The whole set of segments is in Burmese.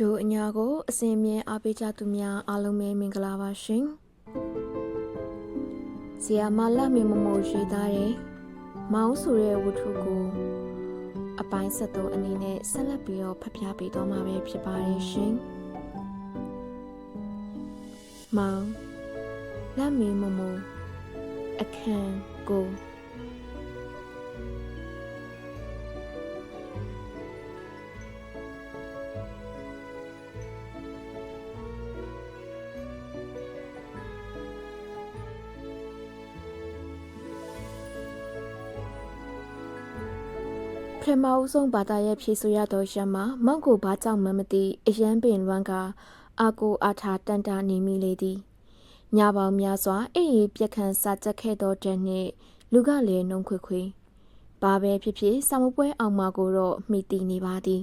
တို့အညာကိုအစဉ်မြဲအားပေးကြသူများအားလုံးပဲမင်္ဂလာပါရှင်။ဇီယာမလက်မီမမိုရှိသားတဲ့မောင်းဆိုတဲ့ဝတ္ထုကိုအပိုင်း73အနေနဲ့ဆက်လက်ပြီးတော့ဖတ်ပြပေးသွားမှာပဲဖြစ်ပါတယ်ရှင်။မောင်းလက်မီမမိုအခန်းကို ပထမအဆုံးဘာသာရဲ့ဖြေဆိုရသောရှမ်းမှာမောက်ကိုဘာကြောင့်မှမသိအရန်ပင်လွမ်းကအာကိုအာထာတန်တာနေမိလေသည်ညပေါင်းများစွာအိမ်ပြက်ခန့်စာကြက်ခဲ့သောတဲ့နှင့်လူကလည်းနှုံခွေခွေဘာပဲဖြစ်ဖြစ်စာမပွဲအောင်မကိုတော့မိတီနေပါသည်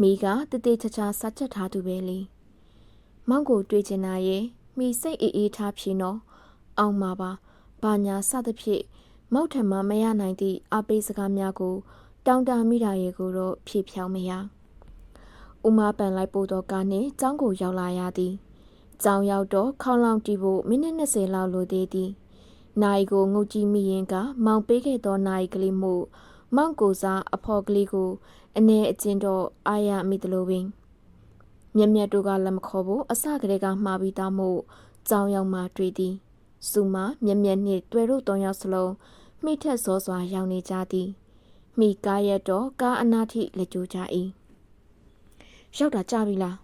မိကတတိချာချာစာချက်ထားသူပဲလေမောက်ကိုတွေ့ချင်တာရဲ့မိစိတ်အေးအေးထားဖြေနော်အောင်မှာပါဘာညာစသဖြင့်မောက်ထံမှမရနိုင်သည့်အပိစကားများကို တောင်းတမိတာရဲ့ကိုတော့ဖြေဖြောင်းမရ။ဥမာပန်လိုက်ပို့တော့ကားနဲ့ကျောင်းကိုရောက်လာရသည်။ကျောင်းရောက်တော့ခေါင်းလောင်တီးဖို့မိနစ်20လောက်လိုသေးသည်။နိုင်ကိုငုတ်ကြည့်မိရင်ကမောင်ပေးခဲ့သောနိုင်ကလေးမှုမောင်ကိုစားအဖော်ကလေးကိုအနေအကျဉ်တော့အာရမိတလိုပင်မြက်မြက်တို့ကလက်မခေါ်ဖို့အစကတည်းကမှားပြီးသားမို့ကြောင်ရောက်မှတွေ့သည်စုမမြက်မြက်နှင့်တွေ့တို့တောင်ရောက်စလုံးမိထက်စောစွာရောက်နေကြသည် မိကားရက်တော့ကားအနာထိလက်ကျိုးကြ၏ရောက်တာကြပြီလား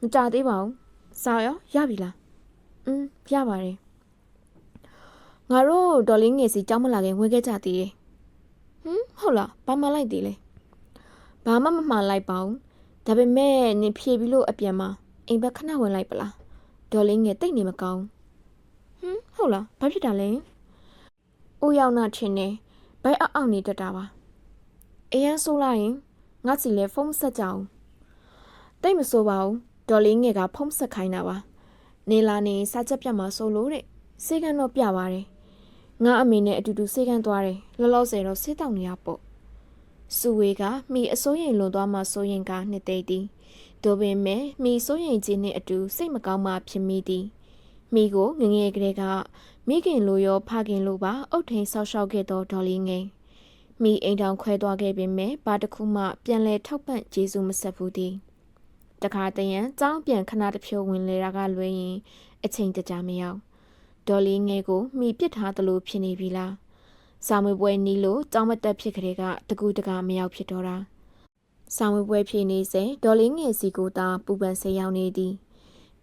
မကြသေးပါဘူးစာရောရပြီလားอืมရပါတယ်ငါတို့ဒေါ်လေးငယ်စီကြောင်းမလာခင်ဝင်ခဲ့ကြသေးတယ်ဟမ်ဟုတ်လားဘာမှလိုက်သေးလဲဘာမှမမှားလိုက်ပါဘူးဒါပေမဲ့နင်ဖြေပြီးလို့အပြန်မှာအိမ်ဘက်ခဏဝင်လိုက်ပလားဒေါ်လေးငယ်တိတ်နေမကောင်းဟမ်ဟုတ်လားဘာဖြစ်တာလဲအိုးရောက်နာထင်နေဘိုက်အောက်အောက်နေတတ်တာပါ အရန်ဆိုးလိုက်ရင်ငါစီလဲဖုန်းဆက်ကြအောင်တိတ်မဆိုးပါဘူးဒေါ်လေးငယ်ကဖုန်းဆက်ခိုင်းတာပါနေလာနေစာချက်ပြမှာဆိုလို့တဲ့စေကန်တော့ပြပါတယ်ငါအမေနဲ့အတူတူစေကန်သွားတယ်လောလောဆယ်တော့စေးတောက်နေရပေါ့စုဝေကမိအစိုးရင်လွန်သွားမှစိုးရင်ကနှစ်သိသည်ဒို့ပင်မဲ့မိစိုးရင်ကြီးနှင့်အတူစိတ်မကောင်းမှဖြစ်မိသည်မိကိုငငယ်ကလေးကမိခင်လိုရောဖခင်လိုပါအုတ်ထိန်ဆောက်ရှောက်ခဲ့သောဒေါ်လေးငယ် မိအိမ်တောင်ခွဲသွားခဲ့ပေမဲ့ဘာတစ်ခုမှပြန်လဲထောက်ပံ့ကျေးဇူးမဆက်ဘူးသည်တခါတရံကြောင်းပြန်ခဏတစ်ဖြုတ်ဝင်လေတာကလွဲရင် အချိန်တကြာမရောက်ဒေါ်လေးငယ်ကိုမိပစ်ထားသလိုဖြစ်နေပြီလားစာမွေပွဲနီးလို့ကြောင်းမတက်ဖြစ်ကလေးကတကူတကမရောက်ဖြစ်တော့တာစာမွေပွဲဖြစ်နေစဉ်ဒေါ်လေးငယ်စီကိုသာပူပန်ဆေးရောက်နေသည်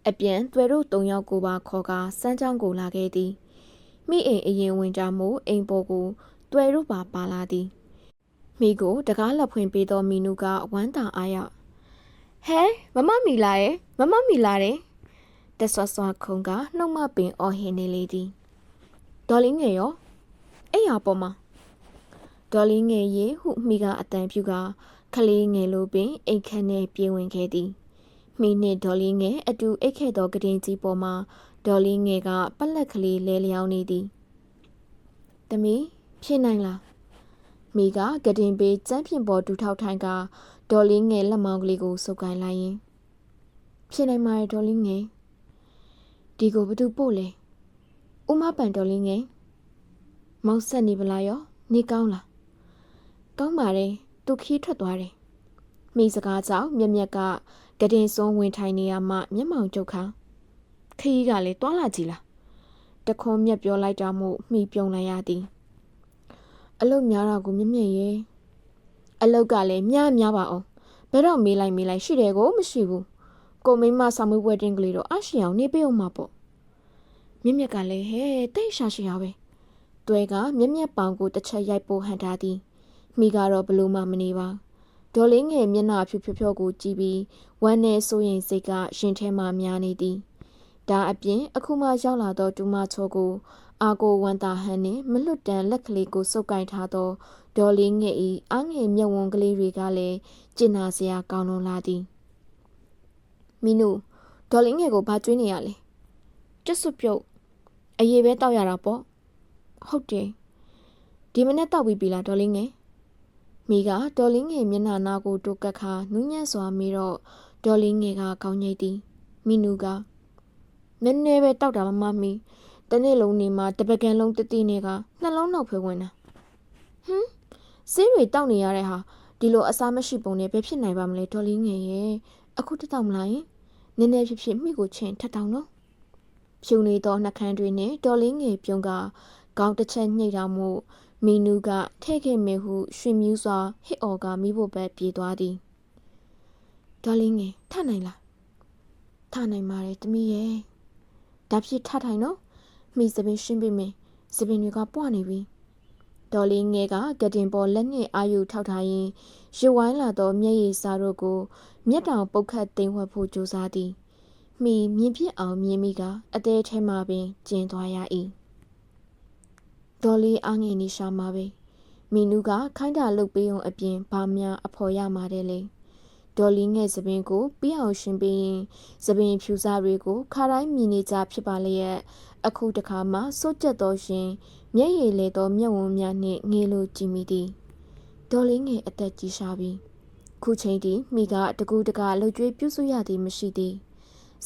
အပြန်သွဲတို့၃ယောက်ကိုပါခေါ်ကာစမ်းချောင်းကိုလာခဲ့သည်မိအိမ်အရင်ဝင်ကြမှုအိမ်ပေါ်ကို တွယ်တို့ပါပါလာသည်မိကိုတကားလက်ဖွင့်ပေးသောမီနူကဝမ်းသာအားရဟဲမမမီလာရဲ့မမမီလာတယ်တက်ဆွဆွခုံကနှုတ်မပင်အော်ဟင်းနေလေသည်ဒေါ်လေးငယ်ရောအဲ့ရပေါ်မှာဒေါ်လေးငယ်ရေဟုမိကအတန်ပြူကခလေးငယ်လိုပင်အိတ်ခမ်းနဲ့ပြေးဝင်ခဲ့သည်မိနှင့်ဒေါ်လေးငယ်အတူအိတ်ခဲ့သောကတင်ကြီးပေါ်မှာဒေါ်လေးငယ်ကပလက်ကလေးလဲလျောင်းနေသည်။တမီး ဖြစ်နိုင်လားမိကကတင်ပေးကျန်းဖြင်ပေါ်ဒူထောက်ထိုင်ကဒေါ်လေးငယ်လက်မောင်းကလေးကိုစုပ်ကိုင်းလိုက်ရင်ဖြစ်နိုင်မှာဒေါ်လေးငယ်ဒီကိုဘသူပို့လဲဥမပန်ဒေါ်လေးငယ်မောက်ဆက်နေပလားရောနေကောင်းလားကောင်းပါတယ်သူခီးထွက်သွားတယ်မိစကားကြောင့်မြက်မြက်ကကတင်စွန်းဝင်ထိုင်နေရမှမျက်မှောင်ကျုပ်ခါခီးကလည်းတွားလာကြည့်လားတခွန်မြက်ပြောလိုက်တာမို့မိပြုံလိုက်ရသည် အလုတ်များတာကိုမြင့်မြင့်ရဲ့အလုတ်ကလည်းများများပါအောင်ဘယ်တော့မေးလိုက်မေးလိုက်ရှိတယ်ကိုမရှိဘူးကိုမိမဆောင်မွေးပွဲတင်ကလေးတော့အရှိအောင်နေပေးအောင်မှာပေါ့မြင့်မြက်ကလည်းဟဲ့တိတ်ရှာရှိရပဲတွဲကမြင့်မြက်ပေါင်ကိုတစ်ချက်ရိုက်ပို့ဟန်ထားသည်မိကတော့ဘလို့မှမနေပါဒေါ်လေးငယ်မျက်နှာဖြူဖြူဖြောကိုကြည့်ပြီးဝမ်းနဲ့စိုးရင်စိတ်ကရှင်ထဲမှများနေသည်ဒါအပြင်အခုမှရောက်လာသောတူမချောကို အာကိုဝန်တာဟန်နှင့်မလွတ်တန်လက်ကလေးကိုစုပ်ကိုင်ထားသောဒေါ်လေးငယ်၏အားငယ်မျက်ဝန်းကလေးတွေကလည်းကျင်နာစရာကောင်းလွန်လာသည်မီနူဒေါ်လေးငယ်ကိုဘာကျွေးနေရလဲကျစွပြုတ်အရေးပဲတောက်ရတာပေါ့ဟုတ်တယ်ဒီမနေ့တောက်ပြီးပြီလားဒေါ်လေးငယ်မိကဒေါ်လေးငယ်မျက်နှာနာကိုတိုးကတ်ခါနူးညံ့စွာမေးတော့ဒေါ်လေးငယ်ကကောင်းငိတ်သည်မိနူကနည်းနည်းပဲတောက်တာမမမီ တနေ့လုံးနေမှာတပကံလုံးတတိနေကနှလုံးနောက်ဖွယ်ဝင်တာဟမ်ဆေးတွေတောက်နေရတဲ့ဟာဒီလိုအစားမရှိပုံနဲ့ဘယ်ဖြစ်နိုင်ပါမလဲဒေါ်လေးငယ်ရဲ့အခုတတောက်မလားယင်နည်းနည်းဖြစ်ဖြစ်မိကိုချင်းထက်တောင်နော်ဖြူနေသောနှကန်းတွေနဲ့ဒေါ်လေးငယ်ပြုံးကကောင်းတစ်ချက်ညှိတာမှုမီနူကထဲ့ခဲ့မယ်ဟုရွှင်မြူးစွာဟစ်အော်ကမိဖို့ပဲပြေးသွားသည်ဒေါ်လေးငယ်ထနိုင်လားထနိုင်ပါတယ်တမီးရဲ့ဒါဖြစ်ထထိုင်နော် မိစပင်ရှင်းပေးမယ်စပင်တွေကပွားနေပြီဒေါ်လေးငယ်ကကတင်ပေါ်လက်နဲ့အာယူထောက်ထားရင်းရွဝိုင်းလာသောမျက်ရည်စားတို့ကိုမျက်တောင်ပုတ်ခတ်သိမ်းဝှက်ဖို့ကြိုးစားသည်မိမြင်ပြစ်အောင်မြင်မိကအသေးထဲမှပင်ကျင်သွားရ၏ဒေါ်လေးအားငယ်နေရှာမှာပဲမီနူကခိုင်းတာလုတ်ပေးအောင်အပြင်ဘာများအဖော်ရမှာတဲ့လေ ဒေါ်လေးငယ်သပင်ကိုပြအောင်ရှင်ပေးရင်သပင်ဖြူစားတွေကိုခါတိုင်းမြင်နေကြဖြစ်ပါလျက်အခုတခါမှစိုးကျက်တော်ရှင်မျက်ရည်လေသောမျက်ဝန်းများနှင့်ငေးလိုကြည့်မိသည်ဒေါ်လေးငယ်အသက်ကြီးရှာပြီခုချိန်ထိမိကတကူတကလှုပ်ကြွေးပြုစုရသည်မရှိသည်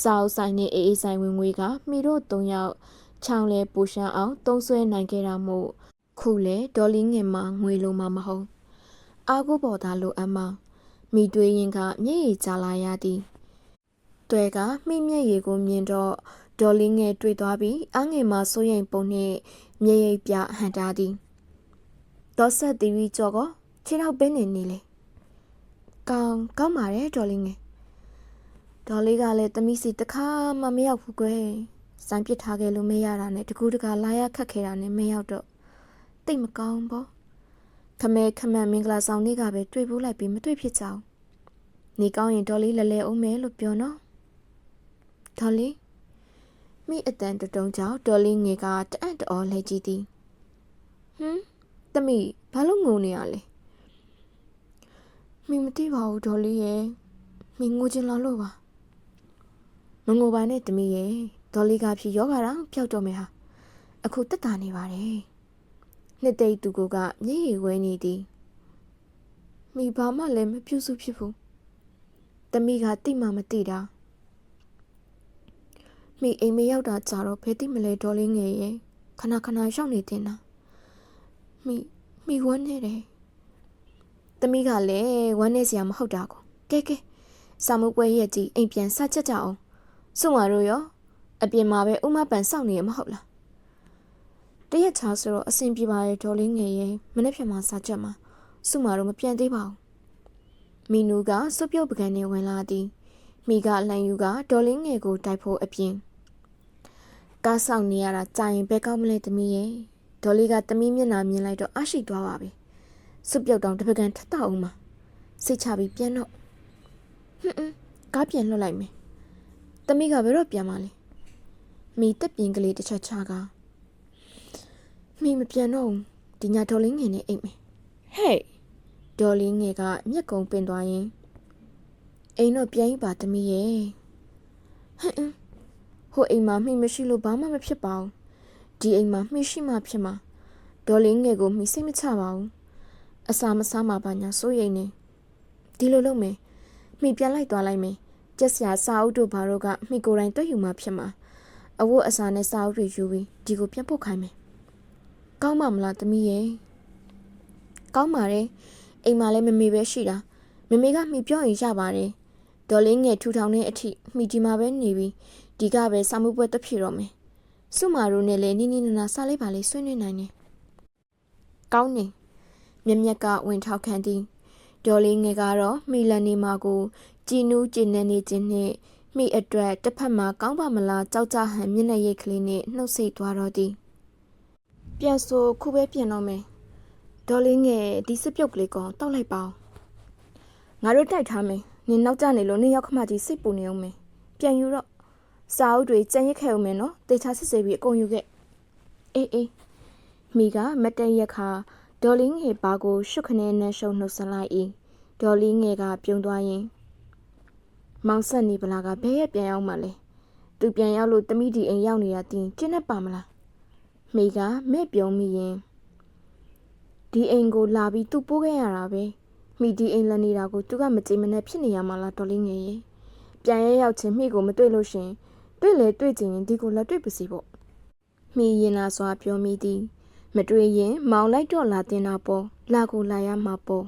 စာအုပ်ဆိုင်နှင့်အေးအေးဆိုင်ဝင်ငွေကမိတို့၃ယောက်ချောင်းလဲပူရှမ်းအောင်တုံးဆွဲနိုင်ခဲ့တာမို့ခုလေဒေါ်လေးငယ်မှာငွေလိုမှမဟုတ်အာကိုပေါ်သားလိုအပ်မှ မိတွေးရင်ကမျက်ရည်ကျလာရသည်တွဲကမိမျက်ရည်ကိုမြင်တော့ဒေါ်လေးငယ်တွေ့သွားပြီးအငယ်မှာစိုးရိမ်ပုံနှင့်မျက်ရည်ပြဟန်တာသည်ဒေါ်ဆက်တီဗီကြော်ကခြေထောက်ပင်းနေနေလေကောင်းကောင်းပါတယ်ဒေါ်လေးငယ်ဒေါ်လေးကလည်းတမိစီတစ်ခါမှမရောက်ဘူးကွယ်စံပစ်ထားခဲ့လို့မရတာနဲ့တကူတကလာရခတ်ခဲ့တာနဲ့မရောက်တော့တိတ်မကောင်းပေါ့ ခမဲခမန်မင်္ဂလာဆောင်နေ့ကပဲတွေ့ဖို့လိုက်ပြီးမတွေ့ဖြစ်ကြအောင်နေကောင်းရင်ဒေါ်လေးလဲလဲအောင်မယ်လို့ပြောနော်ဒေါ်လေးမိအတန်တတုံးကြောင့်ဒေါ်လေးငယ်ကတအံ့တော်လဲကြည့်သည်ဟမ်တမိဘာလို့ငုံနေရလဲမိမသိပါဘူးဒေါ်လေးရဲ့မိငိုချင်လာလို့ပါမငိုပါနဲ့တမိရဲ့ဒေါ်လေးကဖြစ်ယောဂါတော့ပျောက်တော့မယ်ဟာအခုတက်တာနေပါတယ် နှစ်သိမ့်သူကမျက်ရည်ဝဲနေသည်မိဘာမှလည်းမပြုစုဖြစ်ဘူးတမိကတိမှမသိတာမိအိမ်မရောက်တာကြတော့ဘယ်သိမလဲဒေါ်လေးငယ်ရဲ့ခဏခဏရောက်နေတင်တာမိမိဝမ်းနေတယ်တမိကလည်းဝမ်းနေစရာမဟုတ်တာကိုကဲကဲစာမှုပွဲရဲ့ကြီးအိမ်ပြန်စချက်ကြအောင်စွန့်မာတို့ရောအပြင်မှာပဲဥမပန်စောင့်နေရမဟုတ်လား တရက်ချာဆိုတော့အဆင်ပြေပါရဲ့ဒေါ်လေးငယ်ရဲ့မနေ့ဖြန်မှာစာချက်မှာစုမာတို့မပြန်သေးပါဘူးမီနူကစွပ်ပြုတ်ပကံနဲ့ဝင်လာသည်မိကလန်ယူကဒေါ်လေးငယ်ကိုတိုက်ဖို့အပြင်ကားဆောင်နေရတာကြာရင်ဘယ်ကောက်မလဲသမီးရဲ့ဒေါ်လေးကသမီးမျက်နှာမြင်လိုက်တော့အရှိသွားပါပြီစွပ်ပြုတ်တောင်တပကံထတော့အောင်မှာစိတ်ချပြီးပြန်တော့ဟွန်းကားပြန်လွှတ်လိုက်မယ်သမီးကဘယ်တော့ပြန်มาလဲမိတက်ပြင်းကလေးတစ်ချက်ချက မိမပြန်တော့ဘူးဒီညဒေါ်လေးငယ်နဲ့အိတ်မယ်ဟဲ့ဒေါ်လေးငယ်ကမျက်ကုံပင်သွားရင်အိမ်တော့ပြန်ယူပါသမီးရဲ့ဟမ်ဟိုအိမ်မှာမိမရှိလို့ဘာမှမဖြစ်ပါဘူးဒီအိမ်မှာမိရှိမှဖြစ်မှာဒေါ်လေးငယ်ကိုမိစိတ်မချပါဘူးအစာမစားမှပါညာစိုးရိမ်နေဒီလိုလုပ်မယ်မိပြန်လိုက်သွားလိုက်မယ်ကျက်စရာစာအုပ်တို့ဘာတို့ကမိကိုယ်တိုင်တွေ့ယူမှဖြစ်မှာအဝတ်အစားနဲ့စာအုပ်တွေယူပြီးဒီကိုပြန်ပို့ခိုင်းမယ် ကောင်းပါမလားသမီးရဲ့ကောင်းပါတယ်အိမ်မှာလည်းမမေပဲရှိတာမမေကမိပြောရင်ရပါတယ်ဒေါ်လေးငယ်ထူထောင်တဲ့အထိမိဒီမှာပဲနေပြီးဒီကပဲစာမှုပွဲတက်ဖြစ်တော့မယ်စုမာတို့နဲ့လည်းနီးနီးနားနားစားလေးပါလေးဆွေးနွေးနိုင်တယ်ကောင်းနေမြက်မြက်ကဝင်ထောက်ခံသည်ဒေါ်လေးငယ်ကတော့မိလန်နေမာကိုကြည်နူးကြည်နေနေခြင်းနဲ့မိအတွက်တစ်ဖက်မှာကောင်းပါမလားကြောက်ကြဟန်မျက်နှာရိတ်ကလေးနဲ့နှုတ်ဆက်သွားတော့သည် ပြန်ဆိုခုပဲပြန်တော့မယ်ဒေါ်လေးငယ်ဒီစပြုတ်ကလေးကောင်တောက်လိုက်ပါငါတို့တိုက်ထားမယ်နင်နောက်ကျနေလို့နင်ရောက်ခမကြီးစိတ်ပူနေအောင်မယ်ပြန်ယူတော့စာအုပ်တွေကြံရစ်ခဲ့အောင်မယ်နော်တေချာစစ်စေးပြီးအကုန်ယူခဲ့အေးအေးမိကမတည့်ရက်ခါဒေါ်လေးငယ်ပါကိုရှုခနဲနဲ့ရှုံနှုတ်ဆက်လိုက်၏ဒေါ်လေးငယ်ကပြုံးသွားရင်မောင်ဆက်နေပလားကဘဲရဲ့ပြန်ရောက်မှလဲသူပြန်ရောက်လို့တမိဒီအိမ်ရောက်နေတာတင်ကျင်းနေပါမလား မိကမဲ့ပြုံးမိရင်ဒီအိမ်ကိုလာပြီးသူ့ပိုးခဲ့ရတာပဲမိဒီအိမ်လန်နေတာကိုသူကမကြိမ်မနဲ့ဖြစ်နေရမှာလားဒေါ်လေးငယ်ရဲ့ပြန်ရဲရောက်ချင်းမိကိုမတွေ့လို့ရှရင်တွေ့လေတွေ့ချင်ရင်ဒီကိုလက်တွေ့ပါစီပေါ့မိရင်လာစွာပြောမိသည်မတွေ့ရင်မောင်လိုက်တော့လာတင်တာပေါ့လာကိုလာရမှာပေါ့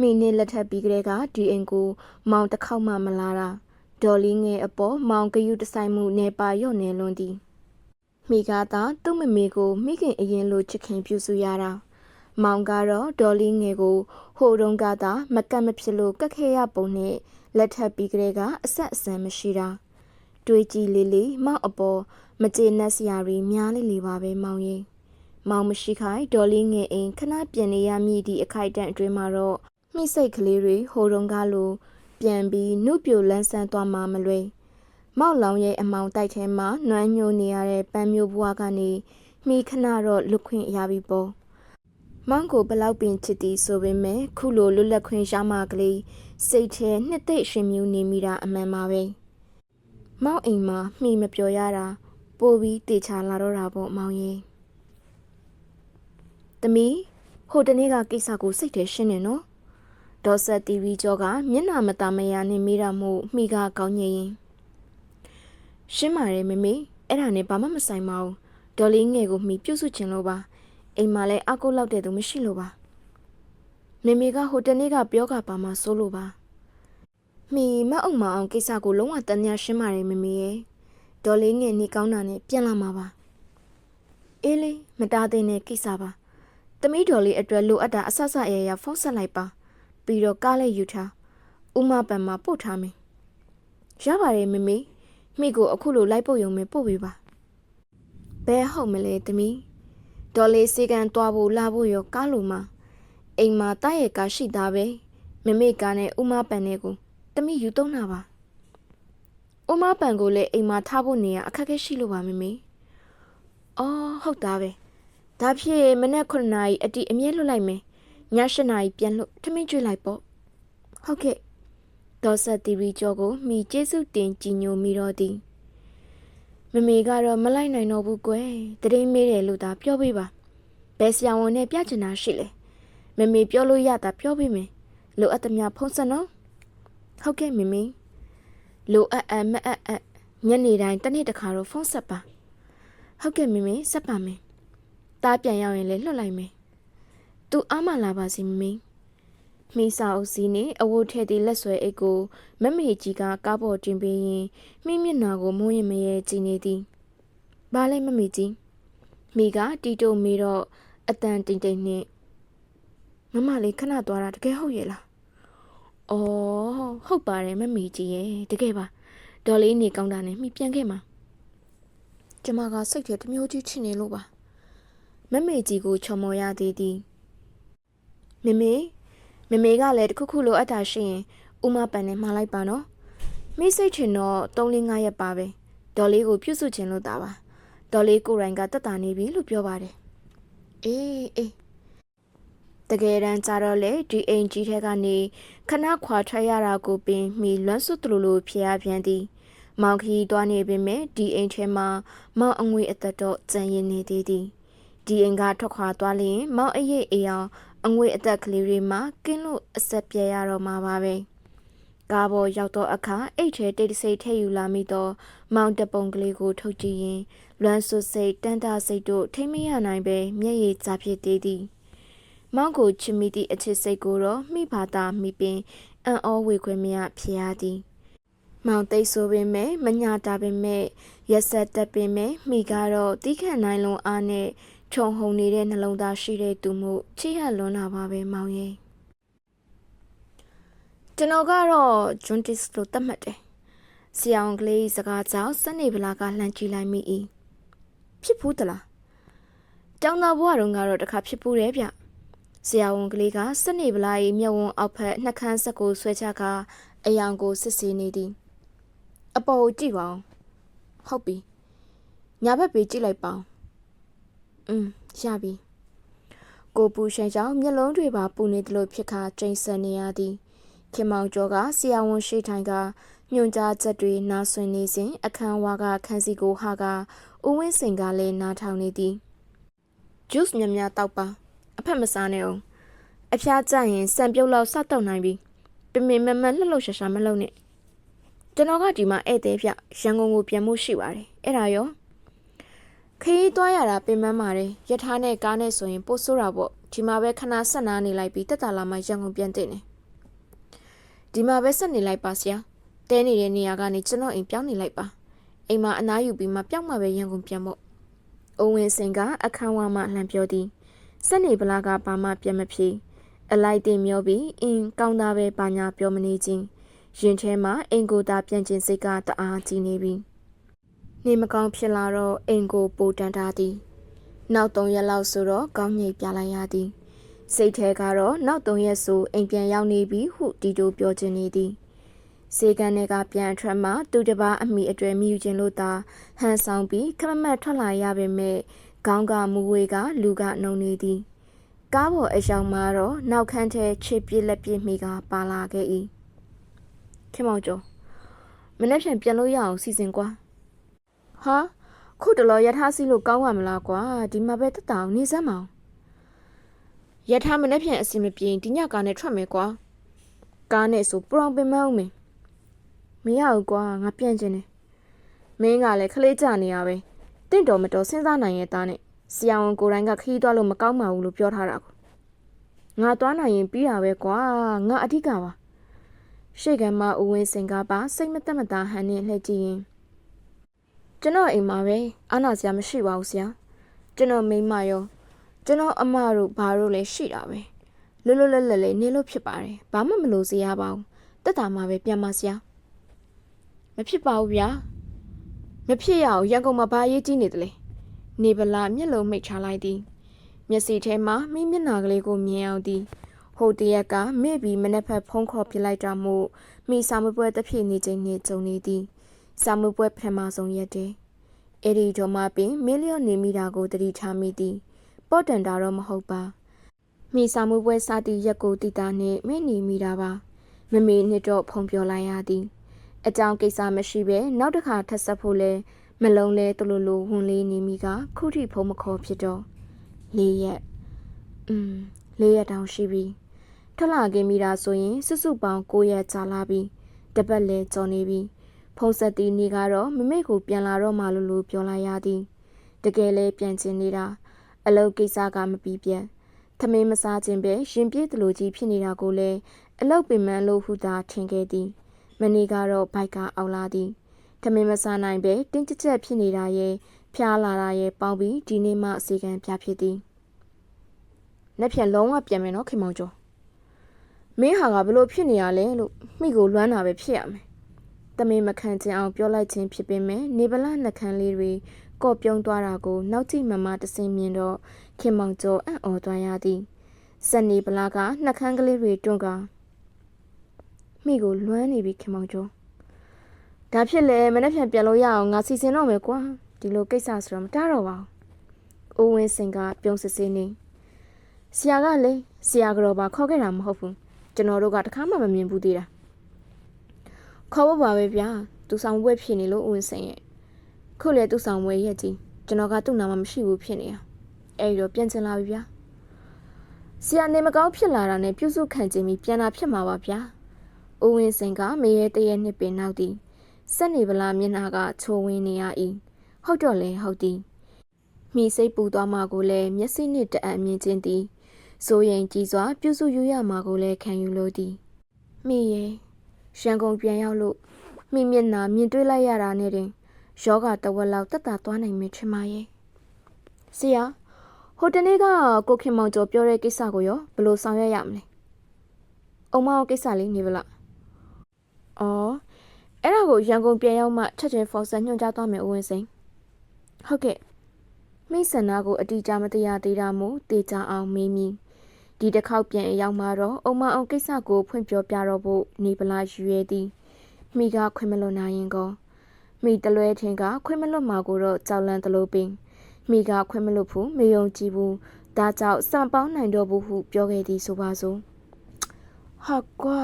မိနဲ့လက်ထပ်ပြီးကလေးကဒီအိမ်ကိုမောင်တစ်ခေါက်မှမလာတာဒေါ်လေးငယ်အပေါ်မောင်ကယူတဆိုင်မှုနေပါရော့နေလွန်းသည် မိကသာသူ့မမေကိုမိခင်အရင်လိုချစ်ခင်ပြုစုရတာမောင်ကတော့ဒေါ်လေးငယ်ကိုဟိုတုန်းကသာမကတ်မဖြစ်လို့ကတ်ခဲရပုံနဲ့လက်ထပ်ပြီးကလေးကအဆက်အဆံမရှိတာတွေးကြည့်လေးလေးမောင်အပေါ်မကျေနပ်စရာတွေများလေးလေးပါပဲမောင်ရင်မောင်မရှိခိုင်ဒေါ်လေးငယ်အိမ်ခဏပြင်နေရမည်ဒီအခိုက်အတန့်အတွင်းမှာတော့မိစိတ်ကလေးတွေဟိုတုန်းကလိုပြန်ပြီးနှုတ်ပြိုလန်းဆန်းသွားမှမလွယ် မောက်လောင်ရဲ့အမောင်တိုက်ထဲမှာနွမ်းညိုနေရတဲ့ပန်းမျိုးဘွားကနေမိခဏတော့လွတ်ခွင့်ရပြီပေါ့မောင်ကိုဘလောက်ပင်ချစ်သည်ဆိုပေမဲ့ခုလိုလွတ်လပ်ခွင့်ရမှကလေးစိတ်ထဲနှစ်သိမ့်ရှင်မြူနေမိတာအမှန်ပါပဲမောင်အိမ်မှာမှီမပြောရတာပိုပြီးတေချာလာတော့တာပေါ့မောင်ရင်တမီဟိုတနေ့ကကိစ္စကိုစိတ်ထဲရှင်းနေနော်ဒေါ်ဆက်တီဗီကျော်ကမျက်နှာမตาမရနဲ့မိတာမို့မိကကောင်းငင်ရင် ရှင်းပါတယ်မမေအဲ့ဒါနဲ့ဘာမှမဆိုင်ပါဘူးဒေါ်လေးငယ်ကိုမိပြုတ်စုချင်လို့ပါအိမ်မှာလည်းအကုတ်လောက်တဲ့သူမရှိလို့ပါမေမေကဟိုတနေ့ကပြောကပါမှစိုးလို့ပါမိမအုံမအောင်ကိစ္စကိုလုံးဝတန်ညာရှင်းပါတယ်မမေရဲ့ဒေါ်လေးငယ်နေကောင်းတာနဲ့ပြန်လာမှာပါအေးလေးမတားတဲ့နဲ့ကိစ္စပါသမီးတော်လေးအတွက်လိုအပ်တာအဆဆအရရဖုန်းဆက်လိုက်ပါပြီးတော့ကားလေးယူထားဥမပန်မှာပို့ထားမယ်ရပါတယ်မမေ မိကိုအခုလိုလိုက်ပို့ရုံပဲပို့ပေးပါဘယ်ဟုတ်မလဲသမီးဒေါ်လေးစေကန်သွားဖို့လာဖို့ရောကားလိုမှာအိမ်မှာတရဲ့ကားရှိသားပဲမမေကားနဲ့ဥမပန်နဲ့ကိုသမီးယူသုံးတာပါဥမပန်ကိုလည်းအိမ်မှာထားဖို့နေရအခက်အခဲရှိလို့ပါမမေအော်ဟုတ်သားပဲဒါဖြစ်မနက်9နာရီအတိအမြဲလွတ်လိုက်မယ်ည7နာရီပြန်လို့ထမင်းကျွေးလိုက်ပေါ့ဟုတ်ကဲ့ ဒေါ်ဆက်တီရီကျော်ကိုမိကျေးဇူးတင်ကြည်ညိုမိတော့သည်မမေကတော့မလိုက်နိုင်တော့ဘူးကွယ်တရင်မေးတယ်လို့သာပြောပေးပါဘယ်ဆရာဝန်နဲ့ပြချင်တာရှိလဲမမေပြောလို့ရတာပြောပေးမယ်လိုအပ်သမျှဖုန်းဆက်နော်ဟုတ်ကဲ့မမေလိုအပ်အပ်မအပ်အပ်ညနေတိုင်းတစ်နေ့တစ်ခါတော့ဖုန်းဆက်ပါဟုတ်ကဲ့မမေဆက်ပါမယ်တားပြန်ရောက်ရင်လည်းလွှတ်လိုက်မယ်သူအားမလာပါစီမမေ မိစာအုပ်စီနဲ့အဝတ်ထည့်သည့်လက်ဆွဲအိတ်ကိုမမေကြီးကကားပေါ်တင်ပေးရင်မိမျက်နှာကိုမုန်းရင်မရဲကြည့်နေသည်။ဘာလဲမမေကြီးမိကတီတိုမီတော့အတန်တိမ်တိမ်နဲ့မမလေးခဏသွားတာတကယ်ဟုတ်ရဲ့လား။အော်ဟုတ်ပါတယ်မမေကြီးရဲ့တကယ်ပါဒေါ်လေးနေကောင်းတာနဲ့မိပြန်ခဲ့မှာ။ကျမကစိတ်ထဲတမျိုးကြီးချစ်နေလို့ပါ။မမေကြီးကိုချော်မော်ရသေးသည်။မမေ မမေကလည်းတခုခုလိုအပ်တာရှိရင်ဥမပန်နဲ့မှားလိုက်ပါနော်မိစိတ်ချင်တော့3-5ရက်ပါပဲဒေါ်လေးကိုပြုစုချင်လို့တာပါဒေါ်လေးကိုရိုင်းကတက်တာနေပြီလို့ပြောပါတယ်အေးအေးတကယ်တမ်းကြတော့လေဒီအိမ်ကြီးထဲကနေခဏခွာထွက်ရတာကိုပင်မိလွမ်းစွတ်တလူလိုဖျက်ရပြန်သည် မောင်ခီသွားနေပေမဲ့ဒီအိမ်ထဲမှာမောင်အငွေအသက်တော့ကြံရင်နေသေးသည်ဒီအိမ်ကထွက်ခွာသွားလျင်မောင်အရေးအေးအောင် အငွေအသက်ကလေးတွေမှာကင်းလို့အဆက်ပြဲရတော့မှာပါပဲကားပေါ်ရောက်တော့အခါအိတ်ထဲတိတ်တဆိတ်ထဲယူလာမိတော့မောင်တပုံကလေးကိုထုတ်ကြည့်ရင်လွမ်းဆွစိတ်တန်တာစိတ်တို့ထိမရနိုင်ပဲမျက်ရည်ကျဖြစ်သေးသည်မောင်ကိုချစ်မိသည့်အချစ်စိတ်ကိုတော့မိဘသားမိပင်အံ့ဩဝေခွင့်မရဖြစ်ရသည်မောင်သိဆိုပင်မဲ့မညာတာပင်မဲ့ရက်ဆက်တက်ပင်မဲ့မိကတော့တီးခန့်နိုင်လွန်အားနဲ့ ခြုံဟုန်နေတဲ့နှလုံးသားရှိတဲ့သူမှုချစ်ရလွန်းတာပါပဲမောင်ရဲ့ကျွန်တော်ကတော့ဂျွန်တစ်လို့သတ်မှတ်တယ်ဆရာအောင်ကလေးစကားကြောင့်စနေဗလာကလှမ်းကြည့်လိုက်မိ၏ဖြစ်ဘူးတလားကျောင်းသားဘဝတုန်းကတော့တခါဖြစ်ဘူးတယ်ဗျဆရာဝန်ကလေးကစနေဗလာ၏မျက်ဝန်းအောက်ဖက်နှက်ခမ်းဆက်ကိုဆွဲချကအယောင်ကိုစစ်ဆေးနေသည်အပေါ်ကိုကြည့်ပါဦးဟုတ်ပြီညာဘက်ပေးကြည့်လိုက်ပါဦး อืมရပြီကိုပူရှင်ကြောင့်မျက်လုံးတွေပါပူနေတယ်လို့ဖြစ်ခါကျိန်ဆန်နေရသည်ခင်မောင်ကျော်ကဆရာဝန်ရှိထိုင်ကညွန်ကြားချက်တွေနားဆွနေစဉ်အခန်းဝါကခန်းစီကိုဟာကဦးဝင်းစိန်ကလည်းနားထောင်နေသည်ဂျူးစ်မြမြတောက်ပါအဖက်မစားနဲ့အောင်အဖျားကြရင်စံပြုတ်လောက်စတောက်နိုင်ပြီပင်ပင်မမလှလှရှာရှာမလုပ်နဲ့ကျွန်တော်ကဒီမှာဧည့်သည်ပြရန်ကုန်ကိုပြန်မှုရှိပါတယ်အဲ့ဒါရော ခရီးသွားရတာပင်ပန်းပါတယ်ရထားနဲ့ကားနဲ့ဆိုရင်ပို့ဆိုးတာပေါ့ဒီမှာပဲခဏဆက်နားနေလိုက်ပြီးတက်တာလာမှရန်ကုန်ပြန်တင်တယ်ဒီမှာပဲဆက်နေလိုက်ပါဆရာတဲနေတဲ့နေရာကနေကျွန်တော်အိမ်ပြောင်းနေလိုက်ပါအိမ်မှာအနားယူပြီးမှပြောင်းမှပဲရန်ကုန်ပြန်ဖို့အိုးဝင်းစင်ကအခန်းဝါမှလှန်ပြောသည်စက်နေပလာကဘာမှပြန်မဖြေအလိုက်တင်မျောပြီးအင်းကောင်းသားပဲဘာညာပြောမနေချင်းရင်ထဲမှာအင်ကိုသာပြန်ကျင်စိတ်ကတအားကြီးနေပြီ နေမကောင်းဖြစ်လာတော့အင်ကိုပိုတန်ထားသည် နောက်၃ရက်လောက်ဆိုတော့ကောင်းငိတ်ပြလိုက်ရသည်စိတ်ထဲကတော့နောက်၃ရက်ဆိုအိမ်ပြန်ရောက်နေပြီဟုတီတိုပြောချင်နေသည်စေကန်တွေကပြန်အထွက်မှသူတစ်ပါးအမိအတွေ့မြယူခြင်းလို့သာဟန်ဆောင်ပြီးခမမတ်ထွက်လာရပေမဲ့ခေါင်းကမူဝေကလူကနှုံနေသည်ကားပေါ်အယောင်မှာတော့နောက်ခန်းထဲချစ်ပြစ်လက်ပြစ်မိကပါလာခဲ့၏ခင်မောင်ကျော်မနေ့ပြန်ပြန်လို့ရအောင်စီစဉ်ကွာ ဟာခုတလောရထားစီးလို့ကောင်းပါမလားကွာဒီမှာပဲတက်တောင်နေစမ်းမအောင်ရထားမနေ့ပြန်အစီမပြေဒီညကားနဲ့ထွက်မယ်ကွာကားနဲ့ဆိုပရောင်ပင်မအောင်မင်းမရဘူးကွာငါပြန်ကျင်တယ်မင်းကလည်းခလေးကြနေရပဲတင့်တော်မတော်စဉ်းစားနိုင်ရဲ့သားနဲ့ဆရာဝန်ကိုယ်တိုင်ကခီးသွားလို့မကောင်းပါဘူးလို့ပြောထားတာကိုငါသွားနိုင်ရင်ပြီးတာပဲကွာငါအဓိကပါရှေ့ကမှဦးဝင်းစင်ကပါစိတ်မသက်မသာဟန်နဲ့လှည့်ကြည့်ရင် ကျွန်တော်အိမ်မှာပဲအာနာစရာမရှိပါဘူးဆရာကျွန်တော်မိမရောကျွန်တော်အမတို့ဘာတို့လည်းရှိတာပဲလွတ်လွတ်လပ်လပ်လေးနေလို့ဖြစ်ပါတယ်ဘာမှမလို့စရာပါဘူးတက်တာမှပဲပြန်ပါဆရာမဖြစ်ပါဘူးဗျာမဖြစ်ရအောင်ရန်ကုန်မှာဘာရေးကြီးနေတယ်လဲနေပလာမျက်လုံးမိတ်ချလိုက်သည်မျက်စိထဲမှာမိမျက်နှာကလေးကိုမြင်အောင်သည်ဟိုတရက်ကမေ့ပြီးမနေ့ဖက်ဖုံးခေါ်ပြလိုက်တာမို့မိစာမပွဲတစ်ဖြစ်နေခြင်းနဲ့ကြုံနေသည် စာမပွဲပထမဆုံးရက်တည်းအဲ့ဒီတော့မှပင်မီလီယံနေမိတာကိုတတိထားမိသည်ပေါ့တန်တာတော့မဟုတ်ပါမိစာမပွဲစသည့်ရက်ကိုတိတာနှင့်မင်းနေမိတာပါမမေနှစ်တော့ဖုံပြောလိုက်ရသည်အကြောင်းကိစ္စမရှိပဲနောက်တစ်ခါထပ်ဆက်ဖို့လဲမလုံးလဲတလူလူဝင်လေးနေမိကခုထိဖုံမခေါ်ဖြစ်တော့လေးရက်อืมလေးရက်တောင်ရှိပြီထွက်လာခဲ့မိတာဆိုရင်စွစုပေါင်း9ရက်ကြာလာပြီတပတ်လဲကြော်နေပြီ ဖုံးဆက်တီနေကတော့မမေကိုပြန်လာတော့မှလို့လို့ပြောလိုက်ရသည်တကယ်လဲပြန်ချင်နေတာအလုပ်ကိစ္စကမပြီးပြန်သမင်းမစားခြင်းပဲရင်ပြေးတလူကြီးဖြစ်နေတာကိုလည်းအလုပ်ပင်မလို့ဟုသာထင်ခဲ့သည်မနေ့ကတော့ဘိုက်ကအောက်လာသည်သမင်းမစားနိုင်ပဲတင်းကျပ်ကျပ်ဖြစ်နေတာရဲ့ဖျားလာတာရဲ့ပေါင်းပြီးဒီနေ့မှအစီကံပြဖြစ်သည်လက်ဖြတ်လုံးဝပြန်မယ်နော်ခင်မောင်ကျော်မင်းဟာကဘလို့ဖြစ်နေရလဲလို့မိကိုလွမ်းတာပဲဖြစ်ရမယ်။ တမင်မခံချင်အောင်ပြောလိုက်ခြင်းဖြစ်ပေမဲ့နေပလနှကန်းလေးတွေကော့ပြုံးသွားတာကိုနောက်ကြည့်မမတစင်မြင်တော့ခင်မောင်ကျော်အံ့ဩသွားရသည်။စက်နေပလာကနှကန်းကလေးတွေတွန့်ကမိကိုလွမ်းနေပြီခင်မောင်ကျော်။ဒါဖြစ်လေမနေ့ပြန်ပြန်လို့ရအောင်ငါစီစဉ်တော့မယ်ကွာ။ဒီလိုကိစ္စဆိုတော့မတားတော့ပါဘူး။အိုးဝင်းစင်ကပြုံးစစ်စစ်နေဆရာကလေဆရာကတော့ပါခေါ်ခဲ့တာမဟုတ်ဘူး။ကျွန်တော်တို့ကတခါမှမမြင်ဘူးသေးတာ ခေါ်ဖို့ပါပဲဗျာသူဆောင်ပွဲဖြစ်နေလို့ဦးစင်ရဲ့ခုလေသူဆောင်ပွဲရဲ့ကြီးကျွန်တော်ကသူ့နာမမရှိဘူးဖြစ်နေတာအဲ့တော့ပြန်ချင်လာပြီဗျာဆရာနေမကောင်းဖြစ်လာတာနဲ့ပြုစုခံခြင်းပြီးပြန်လာဖြစ်မှာပါဗျာဦးဝင်းစင်ကမေရဲတရဲနှစ်ပင်နောက်သည်စက်နေပလားမျက်နှာကချိုးဝင်းနေရ၏ဟုတ်တော့လေဟုတ်သည်မိစိတ်ပူသွားမှကိုလည်းမျက်စိနှင့်တအံ့မြင်ခြင်းသည်စိုးရင်ကြီးစွာပြုစုယူရမှာကိုလည်းခံယူလို့သည်မိရဲ့ ရန်ကုန်ပြန်ရောက်လို့မိမျက်နာမြင်တွေ့လိုက်ရတာနဲ့တင်ယောဂတဝက်လောက်တက်တာသွားနိုင်မယ်ထင်ပါရဲ့ဆရာဟိုတနေ့ကကိုခင်မောင်ကျော်ပြောတဲ့ကိစ္စကိုရောဘယ်လိုဆောင်ရွက်ရမလဲအုံမောင်ကိစ္စလေးနေဗလားအော်အဲ့ဒါကိုရန်ကုန်ပြန်ရောက်မှချက်ချင်းဖော်ဆန်ညွှန်ကြားသွားမယ်ဦးဝင်းစိန်ဟုတ်ကဲ့မိဆန္ဒကိုအတိအကျမတရားသေးတာမို့တေချာအောင်မေးမိ ဒီတစ်ခေါက်ပြန်အရောက်မှာတော့အုံမအောင်ကိစ္စကိုဖွင့်ပြောပြတော့ဖို့နေပလာယူရသည်မိကခွင့်မလွတ်နိုင်ရင်ကောမိတလွဲထင်ကခွင့်မလွတ်မှာကိုတော့ကြောက်လန့်တလို့ပင်မိကခွင့်မလွတ်ဘူးမေယုံကြည်ဘူးဒါကြောင့်စံပေါင်းနိုင်တော့ဘူးဟုပြောခဲ့သည်ဆိုပါစို့ဟာကွာ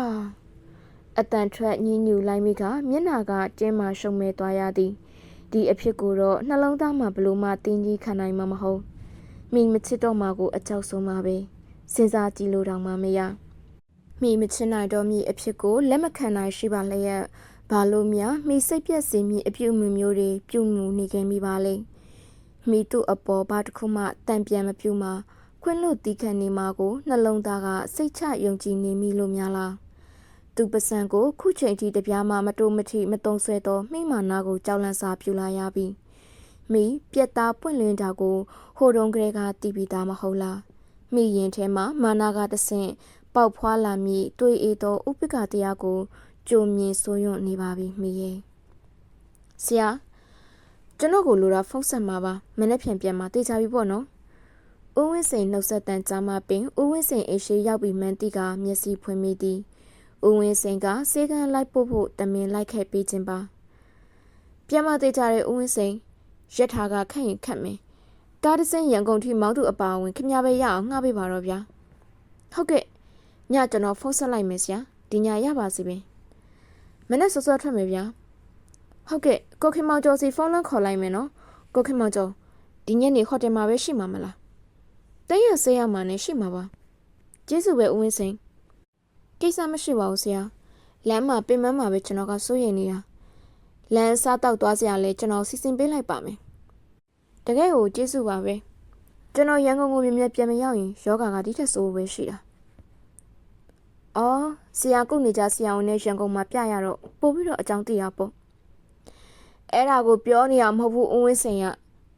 အတန်ထွက်ညင်းညူလိုက်မိကမျက်နာကကျင်းမှရှုံမဲသွားရသည်ဒီအဖြစ်ကိုတော့နှလုံးသားမှာဘလို့မှတင်းကြီးခံနိုင်မှာမဟုတ်မိမချစ်တော့မှကိုအကြောက်ဆုံးပါပဲ စဉ်းစားကြည့်လို့တောင်မှမရမိမချင်နိုင်တော့မိအဖြစ်ကိုလက်မခံနိုင်ရှိပါလျက်ဘာလို့များမိစိတ်ပြက်စင်မိအပြုအမူမျိုးတွေပြုမှုနေခဲ့မိပါလဲမိသူ့အပေါ်ဘာတစ်ခုမှတံပြန်မပြုမှာခွင့်လွတ်တီးခံနေမှာကိုနှလုံးသားကစိတ်ချယုံကြည်နေမိလို့များလားသူပစံကိုခုချိန်ထိတပြားမှမတိုးမထိမတုံဆွဲတော့မိမာနာကိုကြောက်လန့်စာပြူလာရပြီမိပြက်သားပွင့်လင်းတာကိုဟိုတုန်းကလေးကတီးပြီးသားမဟုတ်လား မိရင်ထဲမှာမာနာကတဆင့်ပေါက်ဖွာလာမည်တွေးအေးသောဥပက္ခတရားကိုကြုံမြင်ဆိုးရွံ့နေပါပြီမိရဲ့ဆရာကျွန်တော်ကိုလိုတာဖုန်းဆက်မှာပါမနေ့ပြန်ပြန်มาတေချာပြီပေါ့နော်ဦးဝင်းစိန်နှုတ်ဆက်တန်ကြားမှာပင်ဦးဝင်းစိန်အိရှိရောက်ပြီးမှန်းတိကမျက်စိဖွင့်မိသည်ဦးဝင်းစိန်ကစေကန်းလိုက်ပို့ဖို့တမင်လိုက်ခဲ့ပေးခြင်းပါပြန်မတေချာတဲ့ဦးဝင်းစိန်ရက်ထားကခန့်ရင်ခတ်မယ် ကားတစ်စင်းရန်ကုန်ထိမောင်းသူအပါအဝင်ခင်ဗျားပဲရအောင်ငှားပေးပါတော့ဗျာဟုတ်ကဲ့ညကျွန်တော်ဖုန်းဆက်လိုက်မယ်ဆရာဒီညရပါစီပင်မနေ့စောစောထွက်မယ်ဗျာဟုတ်ကဲ့ကိုခင်မောင်ကျော်စီဖုန်းလန်းခေါ်လိုက်မယ်နော်ကိုခင်မောင်ကျော်ဒီညနေဟိုတယ်မှာပဲရှိမှာမလားတည့်ရဆေးရမှာနဲ့ရှိမှာပါကျေးဇူးပဲဦးဝင်းစိန်ကိစ္စမရှိပါဘူးဆရာလမ်းမှာပင်မမှာပဲကျွန်တော်ကစိုးရိမ်နေတာလမ်းစားတောက်သွားစရာလဲကျွန်တော်စီစဉ်ပေးလိုက်ပါမယ် တကယ်ကိုကျေးဇူးပါပဲကျွန်တော်ရန်ကုန်ကိုမြင်မြပြန်မရောက်ရင်ယောဂါကဒီထက်ဆိုးပဲရှိတာ။အော်ဆရာကုနေကြဆရာဝန်နဲ့ရန်ကုန်မှာပြရတော့ပို့ပြီးတော့အကြောင်းသိရပေါ့။အဲ့ဒါကိုပြောနေရမဟုတ်ဘူးဦးဝင်းစင်က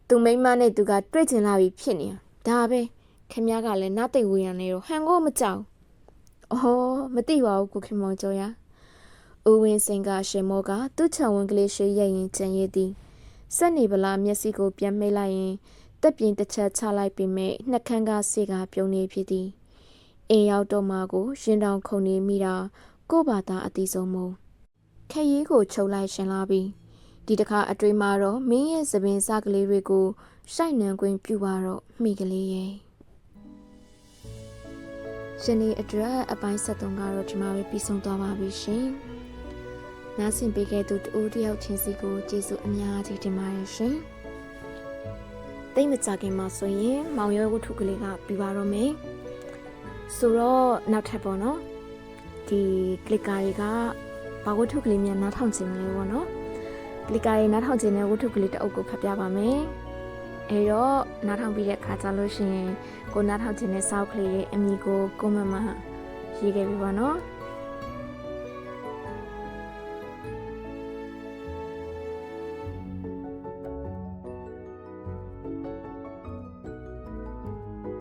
သူမိန်းမနဲ့သူကတွေ့ကျင်လာပြီဖြစ်နေတာ။ဒါပဲခင်ဗျားကလည်းနားသိပ်ဝေးရနေတော့ဟန်ကိုမကြောက်။အော်မသိပါဘူးကိုခင်မောင်ကျော်ရ။ဦးဝင်းစင်ကရှင်မောကသူ့ချံဝင်ကလေးရှိရဲ့ရင်ကြံရည်သည်။ စက်နေပလားမျက်စိကိုပြန်မိတ်လိုက်ရင်တက်ပြင်းတစ်ချက်ချလိုက်ပြီးမြဲနှက်ခမ်းကစေကပြုံးနေဖြစ်သည်။အိမ်ရောက်တော့မှကိုရင်တောင်ခုန်နေမိတာကို့ဘာသာအတိဆုံးမို့ခရီးကိုချုပ်လိုက်ရှင်လာပြီးဒီတစ်ခါအတွေ့မှာတော့မင်းရဲ့သပင်စကလေးတွေကိုရှိုက်နှံခွင့်ပြုပါတော့မိကလေးရဲ့ရှင်ဒီအတွက်အပိုင်း73ကတော့ဒီမှာပဲပြီးဆုံးသွားပါပြီရှင် နားဆင်ပေးခဲ့သူတူတယောက်ချင်းစီကိုကျေးဇူးအများကြီးတင်ပါတယ်ရှင်တိတ်မကြခင်မှာဆိုရင်မောင်ရွယ်ဝတ္ထုကလေးကပြီးပါတော့မယ်ဆိုတော့နောက်ထပ်ပေါ့နော်ဒီ clicker တွေကဘာဝတ္ထုကလေးများနားထောင်ခြင်းမလဲပေါ့နော် clicker တွေနားထောင်ခြင်းတဲ့ဝတ္ထုကလေးတစ်အုပ်ကိုဖတ်ပြပါမယ်အဲတော့နားထောင်ပြီးတဲ့အခါကျလို့ရှိရင်ကိုနားထောင်ခြင်းတဲ့စောက်ကလေးရဲ့အမည်ကိုကိုမမရေးခဲ့ပြီပေါ့နော်